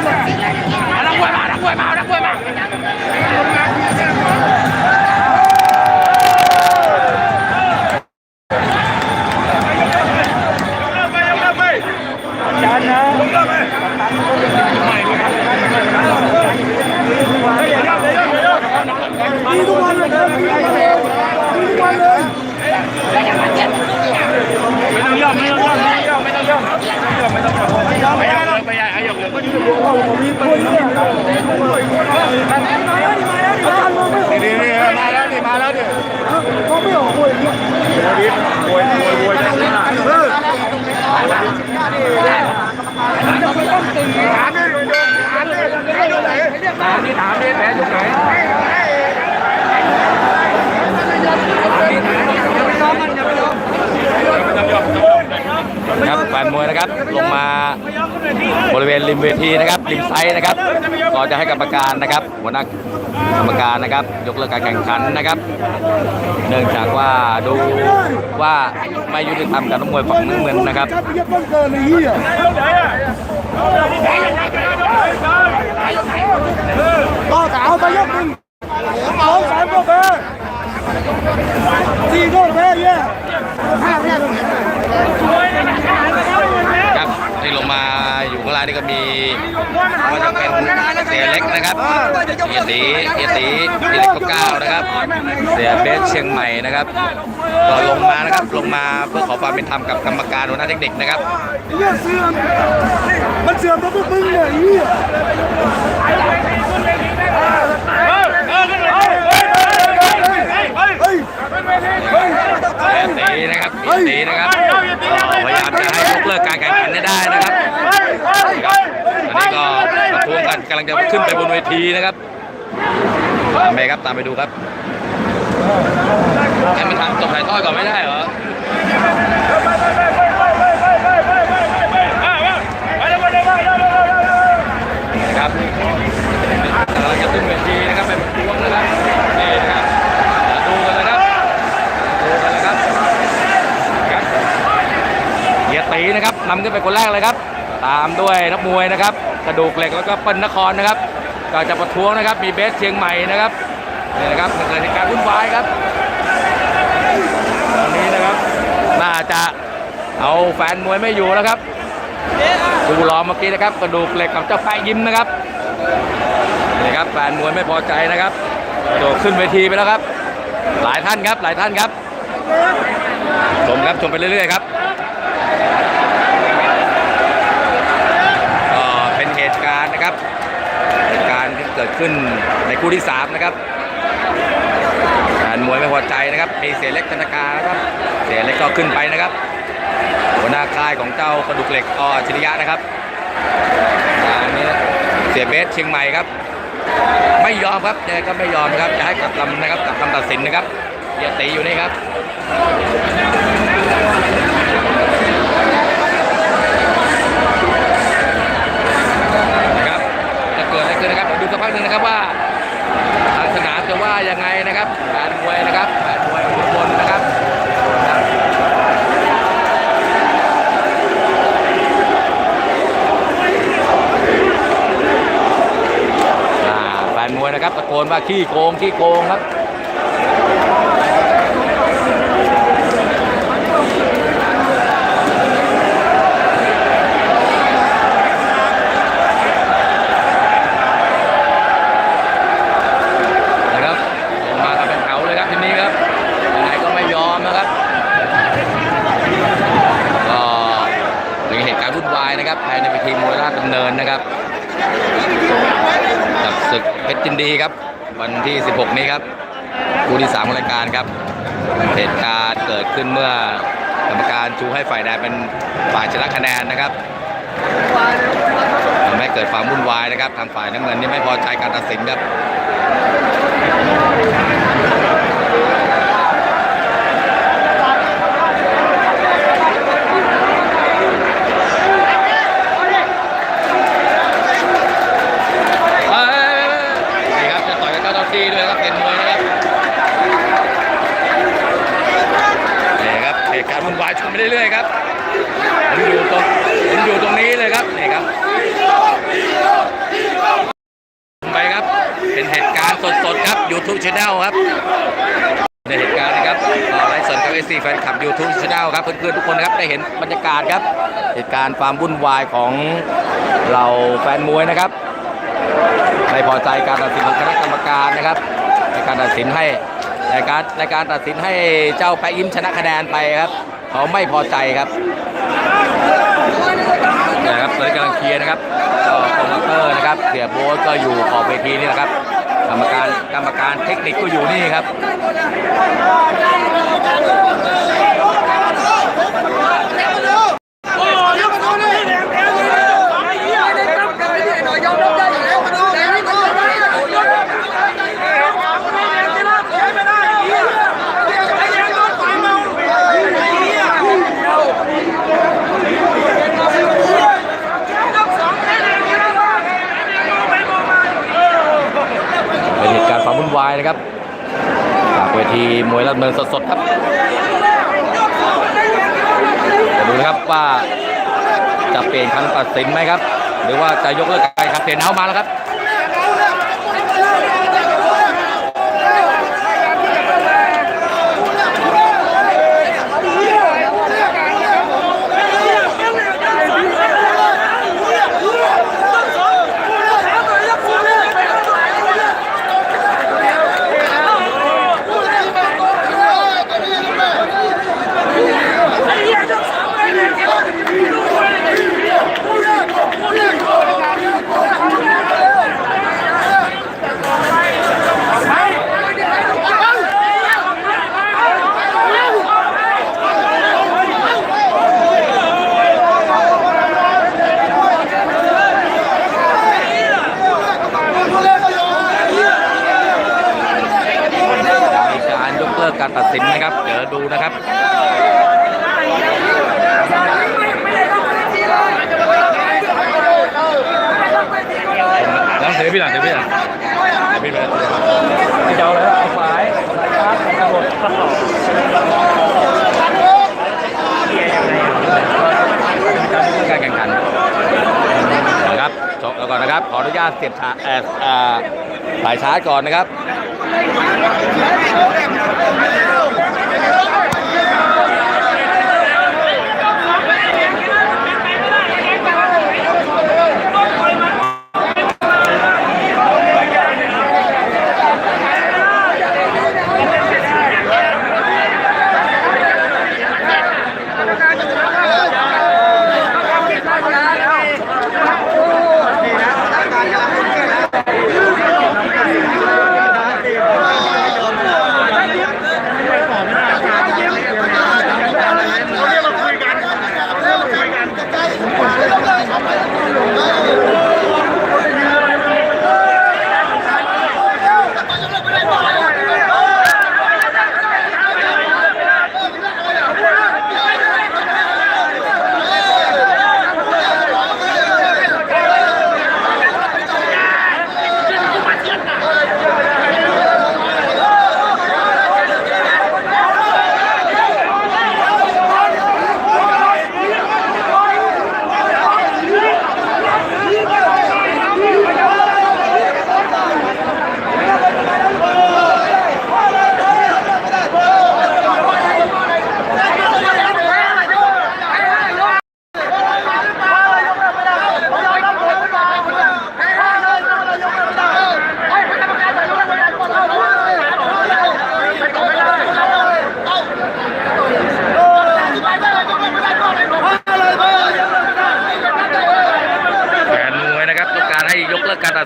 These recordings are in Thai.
เยี่ยมีทุกวันเลย นักมวยมานักมวยมานักมวยมา จานนะมีทุกวันเลยครับมีทุกวันเลยมีทุกวันเลย ไม่ต้องย่อมไม่ต้องย่อมไม่ต้องย่อมไม่ต้องย่อมไม่ต้องย่อมไม่ต้องย่อมไม่ย่อมไม่ย่อมไม่ย่อมไม่ย่อมไม่ย่อม ผมมีคนเนี่ยอาจารย์มองไม่ออก นี่นี่มาแล้วนี่มาแล้วดิ มองไม่ออกเลยเนี่ย โวยโวยโวยจะขึ้นมา เออ ถามดิถามดิถามดิถามดิแผลอยู่ไหน นะครับแฟนมวยนะครับลงมาบริเวณริมเวที นะครับริมไซด์นะครับก็จะให้กรรมการนะครับหัวหน้ากรรมการนะครับยกเลิกการแข่งขันนะครับ เนื่องจากว่าดูว่าไม่ยุติธรรมกับนักมวยฝั่งน้ำเงินนะครับจับเยี่ยต้นเกินเลยเฮียก็กล่าวไปยกหนึ่งสองสามก็แพ้สี่ก็แพ้เนี่ยห้าแพ้ตรงไหนครับที่ลงมาอยู่ข้างล่าง นี่ก็มีว่าจะเป็นเสียเล็กนะครับเฮียตีเฮียตีเฮียเล็กก็เก้านะครับ เสียเบสเชียงใหม่นะครับก็ลงมานะครับลงมาเพื่อขอความเป็นธรรมกับกรรมการหัวหน้าเทคนิคนะครับเรื่องเสื่อมมันเสื่อมเพราะพวกมึงเนี่ยไอ้เหี้ยเฮ้ยเฮ้ยเฮีย ตีนะครับเฮียตีนะครับก็พยายามจะให้ยกเลิกการแข่งขันให้ได้นะครับอันนี้ก็ประท้วงกันกำลังจะขึ้นไปบนเวทีนะครับตามไปครับตามไปดูครับให้มันทำจบถ่ายทอดก่อนไม่ได้เหรอนะครับกำลังจะขึ้นเวทีนะครับเป็นพวงนะครับนี่นะครับเดี๋ยวดูกันนะครับดูกันนะครับครับ เฮียตีนะครับนำขึ้นไปคนแรกเลยครับ ตามด้วยนักมวยนะครับ กระดูกเหล็กแล้วก็เปิ้ลนครนะครับ ก็จะประท้วงนะครับ มีเบสเชียงใหม่นะครับนี่นะครับเกิดเหตุการณ์วุ่นวายครับตอนนี้นะครับน่าจะเอาแฟนมวยไม่อยู่แล้วครับดูรอเมื่อกี้นะครับ กระดูกเหล็กกับเจ้าแปะยิ้มนะครับนี่ครับแฟนมวยไม่พอใจนะครับโดดขึ้นเวทีไปแล้วครับ หลายท่านครับหลายท่านครับชมครับชมไปเรื่อยๆครับ ก็เป็นเหตุการณ์นะครับเหตุการณ์ที่เกิดขึ้นในคู่ที่สามนะครับแฟนมวยไม่พอใจนะครับมีเสียเล็กธนาคารนะครับ เสียเล็กก็ขึ้นไปนะครับ หัวหน้าค่ายของเจ้ากระดูกเหล็กอชิริยะนะครับอันนี้เสียเบสเชียงใหม่ครับ ไม่ยอมครับยังไงก็ไม่ยอมครับจะให้กลับคำนะครับกลับคำตัดสินนะครับเกียติอยู่นี่ครับ พักหนึ่งนะครับว่าทางสนามจะว่ายังไงนะครับแฟนมวยนะครับแฟนมวยทุกนนะครับครับอ่าแฟนมวยนะครับตะโกนว่าขี้โกงขี้โกงครับลงมากันเป็นแถวเลยครับทีนี้ครับยังไงก็ไม่ยอมนะครับก็มีเหตุการณ์วุ่นวายนะครับภายในเวทีมวยราชดำเนินนะครับ กับศึกเพชรจินดี ครับ วันที่ 16 นี้ครับคู่ที่3ของรายการครับเหตุการณ์เกิดขึ้นเมื่อกรรมการชูให้ฝ่ายแดงเป็นฝ่ายชนะคะแนนนะครับทำให้เกิดความวุ่นวายนะครับ ทางฝ่ายน้ำเงินนี่ไม่พอใจการตัดสินครับ เอ้ยนี่ครับจะต่อยกับเจ้าหน้าที่ด้วยครับเป็นมวยนะครับนี่ครับเหตุการณ์วุ่นวายชมไปเรื่อยๆครับผมอยู่ตรง เป็นเหตุการณ์ สดๆครับ YouTube Channel ครับในเหตุการณ์นะครับไลฟ์สดกับเอซีแฟนคลับ YouTube Channel ครับเพื่อนๆทุกคนครับได้เห็นบรรยากาศครับ เหตุการณ์ความวุ่นวายของเราแฟนมวยนะครับไม่พอใจการตัดสินของคณะกรรมการนะครับ ในการตัดสินให้ในการในการตัดสินให้เจ้าแปะยิ้มชนะคะแนนไปครับ เขาไม่พอใจครับนะครับตอนนี้กำลังเคลียร์นะครับก็โปรโมเตอร์นะครับเสียโบ๊ทก็อยู่ขอบเวทีนี่แหละครับ รรมการกรรมการเทคนิคก็อยู่นี่ครับ เป็นเหตุการณ์ความวุ่นวายนะครับจากเวทีมวยรัดเมืองสดๆครับจะดูนะครับว่าจะเปลี่ยนคำตัด สินไหมครับ หรือว่าจะยกเลิกการแข่งขันเทนเฮามาแล้วครับ การยกเลิการตัดสินนะครับ เดี๋ยวดูนะครับหลังเสียพี่หลังเสียพี่หลังพี่เลยเจ้าเลยเอาฝ่ายครับกำหนดการแข่งขันนะครับจบแล้วก่อนนะครับ ขออนุญาตเสียบชาร์จสายชาร์จก่อนนะครับ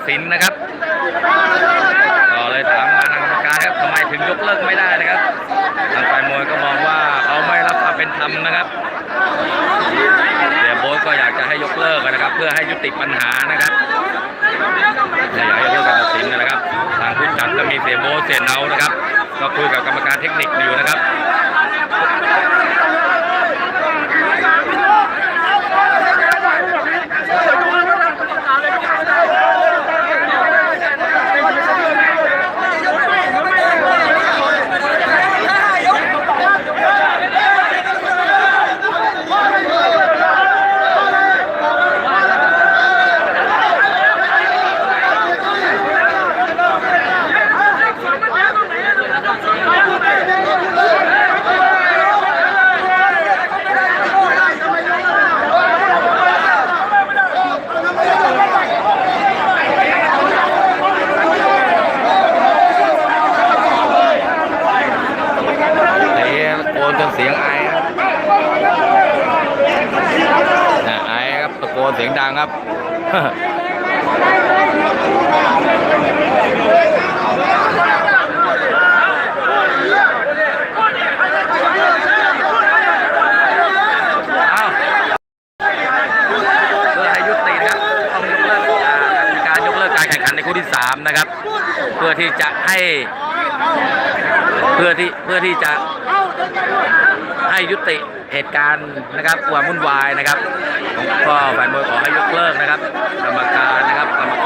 สินนะครับก็เลยถามมาทางกรรมการครับทำไมถึงยกเลิกไม่ได้นะครับทางแฟนมวยก็มองว่าเขาไม่รับความเป็นธรรมนะครับเสียโบ๊ทก็อยากจะให้ยกเลิกนะครับ เพื่อให้ยุติปัญหานะครับอยากให้ยกเลิกการตัดสินนะครับ ทางผู้จัดก็มีเสียโบ๊ทเสียเนานะครับ ก็คุยกับกรรมการเทคนิคอยู่นะครับ รแข่งขันในคู่ที่3นะครับ เพื่อที่จะให้ เพื่อที่เพื่อที่จะ ให้ยุติเหตุการณ์นะครับความวุ่นวายนะครับก็แฟนมวยขอให้ยกเลิกนะครับ กรรมการนะครับกรรมการ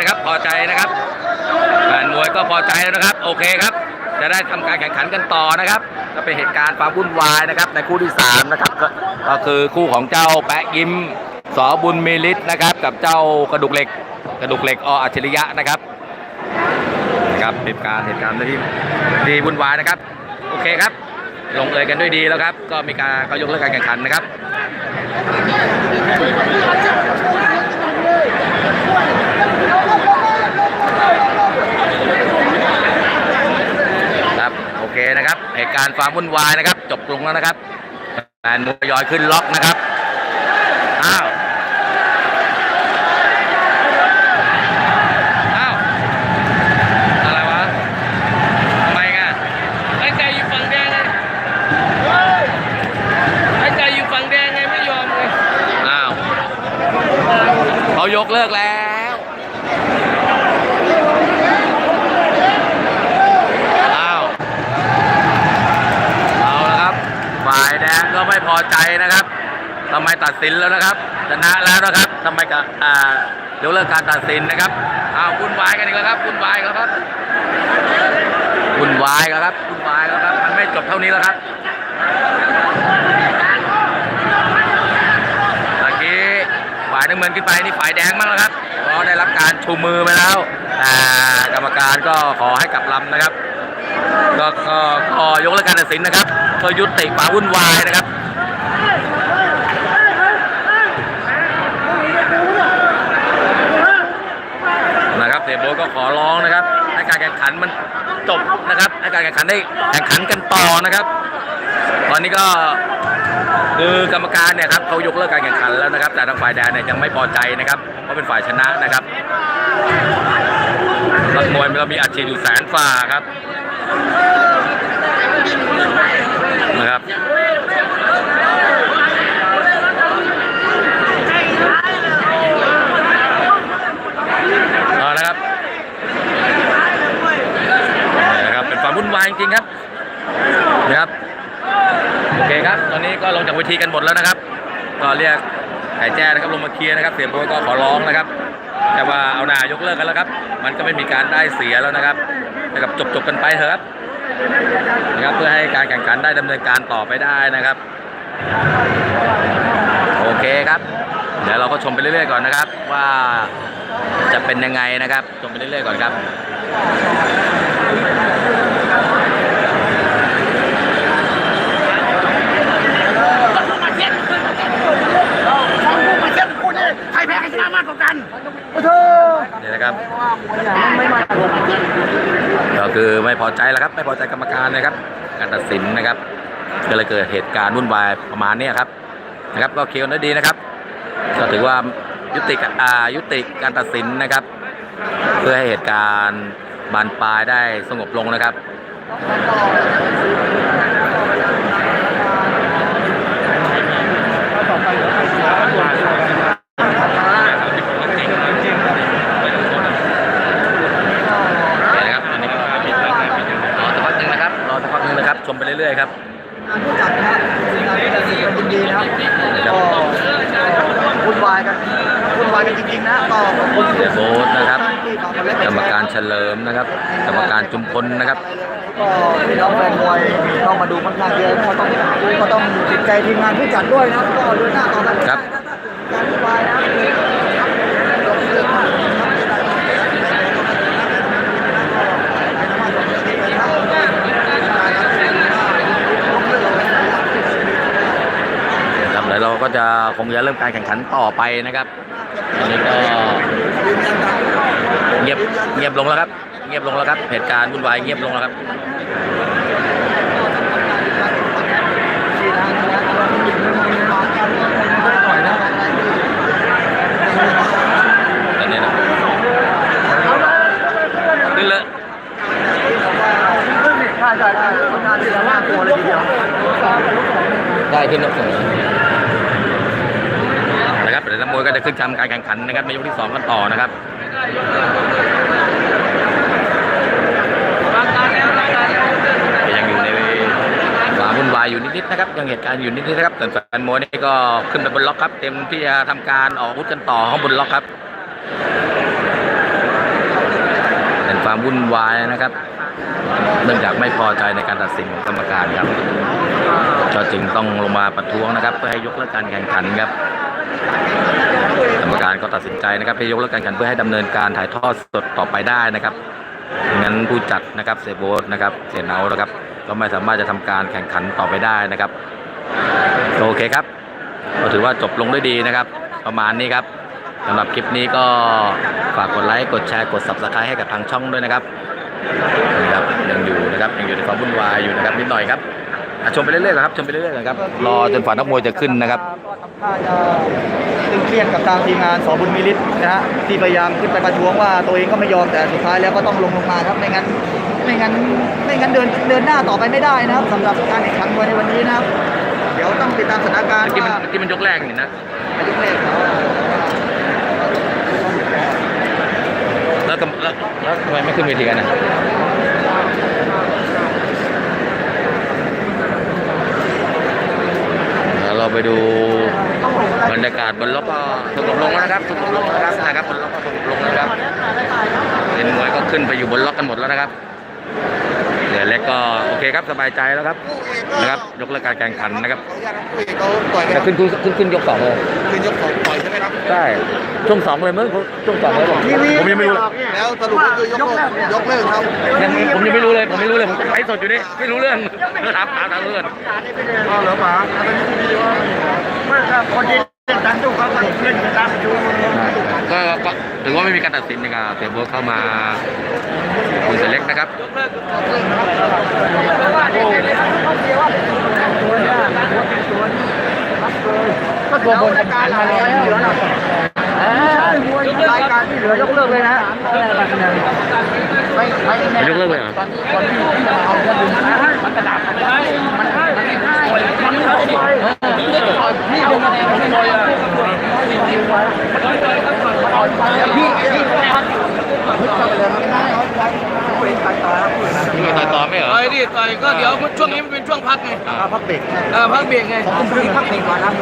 นะครับพอใจนะครับแฟนมวยก็พอใจแล้วนะครับ โอเคครับ จะได้ทำการแข่งขันกันต่อนะครับ ก็เป็นเหตุการณ์ความวุ่นวายนะครับ ในคู่ที่สามนะครับก็คือคู่ของเจ้าแปะยิ้มสอบุญมีฤทธิ์นะครับ กับเจ้ากระดูกเหล็ก กระดูกเหล็กออัจฉริยะนะครับนะครับเหตุการณ์เหตุการณ์ที่ที่วุ่นวายนะครับ โอเคครับ ลงเอยกันด้วยดีแล้วครับ ก็มีการก็ยกเลิกการแข่งขันนะครับ ครับโอเคนะครับเหตุการณ์ความวุ่นวายนะครับ จบลงแล้วนะครับแฟนมวยยอยขึ้นล็อกนะครับอ้าวอ้าวอะไรวะทำไมกัน ไอ้ใจอยู่ฝั่งแดงไงไอ้ใจอยู่ฝั่งแดงไงไม่ยอมเลย อ้าวเขายกเลิกแล้วอ้าวเอาละครับฝ่ายแดงก็ไม่พอใจ นะครับทำไมตัดสินแล้วนะครับชนะแล้วนะครับทำไมกับอ่ายกเลิกการตัดสินนะครับอ้าววุ่นวายกันอีกแล้วครับวุ่นวายแล้วครับวุ่นวายกันครับวุ่นวายแล้วครับมันไม่จบเท่านี้แล้วครับเมื่อกี้ฝ่ายน้ำเงินขึ้นไปนี่ฝ่ายแดงบ้างแล้วครับก็ได้รับการชูมือไปแล้วอ่ากรรมการก็ขอให้กลับลำนะครับก็ก็ยกเลิกการตัดสินนะครับก็ยุติความวุ่นวายนะครับเสียโบทก็ ขอร้องนะครับให้การแข่งขันมันจบนะครับให้การแข่งขันได้แข่งขันกันต่อนะครับ ตอนนี้ก็คือกรรมการเนี่ยครับเขายกเลิกการแข่งขันแล้วนะครับ แต่ทางฝ่ายแดงเนี่ยยังไม่พอใจนะครับเพราะเป็นฝ่ายชนะนะครับนักมวยเรามีอัดฉีดอยู่แสนฝ่าครับนะครับเอาละครับนี่นะครับเป็นความวุ่นวายจริงๆครับนะครับ โอเคครับ ตอนนี้ก็ลงจากเวทีกัน หมดแล้วนะครับ ก็เรียกไก่แจ้นะครับลงมาเคลียร์นะครับ เสียโบทก็ขอร้องนะครับ แต่ว่าเอาหนายกเลิกกันแล้วครับ มันก็ไม่มีการได้เสียแล้วนะครับนะครับจบจบกันไปเถอะครับนะครับเพื่อให้การแข่งขันได้ดำเนินการต่อไปได้นะครับ โอเคครับ เดี๋ยวเราก็ชมไปเรื่อยๆก่อนนะครับ ว่าจะเป็นยังไงนะครับ ชมไปเรื่อยๆก่อนครับ ใครแพ้ใครชนะมากกว่ากัน นี่นะครับก็คือไม่พอใจแล้วครับ ไม่พอใจกรรมการ นะครับ การตัดสินนะครับ ก็เลยเกิดเหตุการณ์วุ่นวายประมาณนี้ครับนะครับ ก็เคลียร์กันได้ดีนะครับ ก็ถือว่ายุติอ่ายุติการตัดสินนะครับ เพื่อให้เหตุการณ์บานปลายได้สงบลงนะครับ นี่นะครับอันนี้ก็รอสักพักหนึ่งนะครับ รอสักพักหนึ่งนะครับ ช มไปเรื่อยๆครับผู้จัดนะครับงานตัดสินกันยินดีนะครับก็วุ่นวายกันวุ่นวายกันจริงๆนะก็ขอบคุณเสียโบ๊ทนะครับที่ฝากคนเล็กกรรมการเฉลิมนะครับ กรรมการจุมพลนะครับก็พี่น้องแฟนมวยต้องมาดูค่อนข้างเยอะก็ต้องก็ต้องติดใจทีมงานผู้จัดด้วยนะก็เดินหน้าต่อไปครับการวุ่นวายนะ ครับเดี๋ยวเรา ก็จะคงจะเริ่มการแข่งขันต่อไปนะครับอันนี้ก็เงียบเงียบลงแล้วครับ เงียบลงแล้วครับเหตุการณ์วุ่นวายเงียบลงแล้วครับขึ้นเลยใช่ใช่ใช่ทำงานที่ละล่าตัวเลยทีเดียวได้ขึ้นยกสองนะครับเดี๋ยวนักมวยก็จะ ขึ้นทำการแข่งขันนะครับในยกที่สองกันต่อนะครับยังอยู่ในความวุ่นวายอยู่นิดๆนะครับยังเหตุการณ์อยู่นิดๆนะครับแต่แฟนมวยนี่ก็ขึ้นไปบนล็อกครับ เต็มที่จะทำการออกอาวุธกันต่อข้างบนล็อกครับเป็นความวุ่นวายนะครับเนื่องจากไม่พอใจในการตัดสินของกรรมการครับ ก็จึงต้องลงมาประท้วงนะครับ เพื่อให้ยกเลิกการแข่งขันครับ กรรมการก็ตัดสินใจนะครับให้ยกเลิกการแข่งเพื่อให้ดำเนินการถ่ายทอดสดต่อไปได้นะครับงั้นผู้จัดนะครับเซโบสนะครับเซนเอานะครับ ก็ไม่สามารถจะทำการแข่งขันต่อไปได้นะครับ โอเคครับก็ถือว่าจบลงด้วยดีนะครับ ประมาณนี้ครับสำหรับคลิปนี้ก็ฝากกดไลค์กดแชร์กด subscribe ให้กับทางช่องด้วยนะครับนี่ครับยังอยู่นะครับยังอยู่ในความวุ่นวายอยู่นะครับนิดหน่อยครับ อะชมไปเรื่อยๆครับชมไปเรื่อยๆนะครับรอจนฝ่ายนักมวยจะขึ้นนะครับก็ทำท่าจะตึงเครียดกับทางทีมงานสอบุญมิลิตนะฮะที่พยายามขึ้นไปประท้วงว่าตัวเองก็ไม่ยอมแต่สุดท้ายแล้วก็ต้องลงลงมาครับไม่งั้นไม่งั้นไม่งั้นเดินเดินหน้าต่อไปไม่ได้นะครับสำหรับการแข่งขันมวยในวันนี้นะครับเดี๋ยวต้องติดตามสถานการณ์เมื่อกี้มันว่าเมื่อกี้มันยกแรกนี่นะ อายุเลขเขาแล้วก็แล้วแล้วทำไมไม่ขึ้นเวทีกันนะ เราไปดูบรรยากาศบนล็อกก็สงบลงแล้วนะครับสงบลงแล้วนะครับนะครับบนล็อกก็สงบลงแล้วนะครับเป็นมวยก็ขึ้นไปอยู่บนล็อกกันหมดแล้วนะครับ เดี๋ยวเล็กก็โอเคครับสบายใจแล้วครับนะครับยกเลิกการแข่งขันนะครับเขาต่อยกันจะขึ้นขึ้นขึ้นขึ้นยกสองเลยคือยกของต่อยใช่ไหมครับใช่ช่วงสองเลยมั้งช่วงสองเลยผมผมยังไม่รู้เลยแล้วสรุปก็คือยกเลิกยกเลิกครับยังผมยังไม่รู้เลยผมไม่รู้เลยผมไลฟ์สดอยู่นี่ไม่รู้เรื่องถามถามถามเพื่อนก็เหลือป๋าอันนี้ที่ดีว่าไม่ครับคนที่ ก็ก็ถือว่าไม่มีการตัดสินนะครับเสียโบทเข้ามาคุณเสเล็กนะครับก็ตัวบนรายการมาแล้วรายการที่เหลือยกเลิกเลยนะไม่ไม่ไม่ยกเลิกเลยเหรอมันกระดาษมันให้มันให้มันเข้าไปพี่เป็นอะไรพี่บอยอะพี่พี่ มี ต่อยต่อไม่เหรอต่อยดิต่อยก็เดี๋ยวช่วงนี้มันเป็นช่วงพักไงพักเบรกเออพักเบรกไงผมเพิ่งพักเบรกก่อนนะ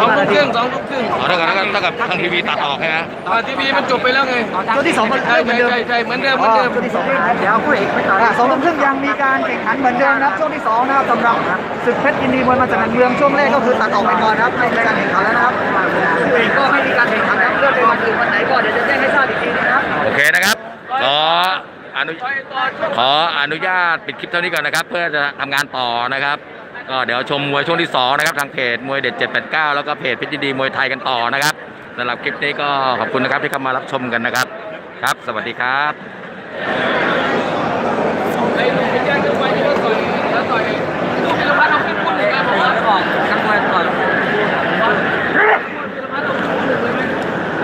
สองทุ่มครึ่งสองทุ่ม ครึ่งอ๋อถ้ากับถ้ากับทางทีวีตัดออกใช่ไหมอ่าทีวีมันจบไปแล้วไงช่วงที่สองมันใช่เริ่มเหมือนเดิมใช่ใช่เหมือนเดิมเหมือนเดิม ช่วงที่สองเดี๋ยวคู่เอกไปต่อสองทุ่มครึ่งยังมีการแข่งขันเหมือนเดิมนะครับช่วงที่สองนะครับสำหรับศึกเพชรยินดีมวยมาจากเมืองช่วงแรกก็คือตัดออกไปก่อนนะครับไม่มีการแข่งขันแล้วนะครับคู่เอกก็ไม่มีการแข่งขันนะครับเลื่อนไปวันอื่นวันไหนก็เดี๋ยวจะแจ้งให้ทราบอีกทีนะครับ โอเคนะครับขออนุขออนุญาตปิดคลิปเท่านี้ก่อนนะครับ เพื่อจะทำงานต่อนะครับ ก็เดี๋ยวชมมวยช่วงที่สองนะครับทางเพจมวยเด็ด 789 แล้วก็เพจพิจิดีมวยไทยกันต่อนะครับสำหรับคลิปนี้ก็ขอบคุณนะครับที่เข้ามารับชมกันนะครับ ครับ สวัสดีครับ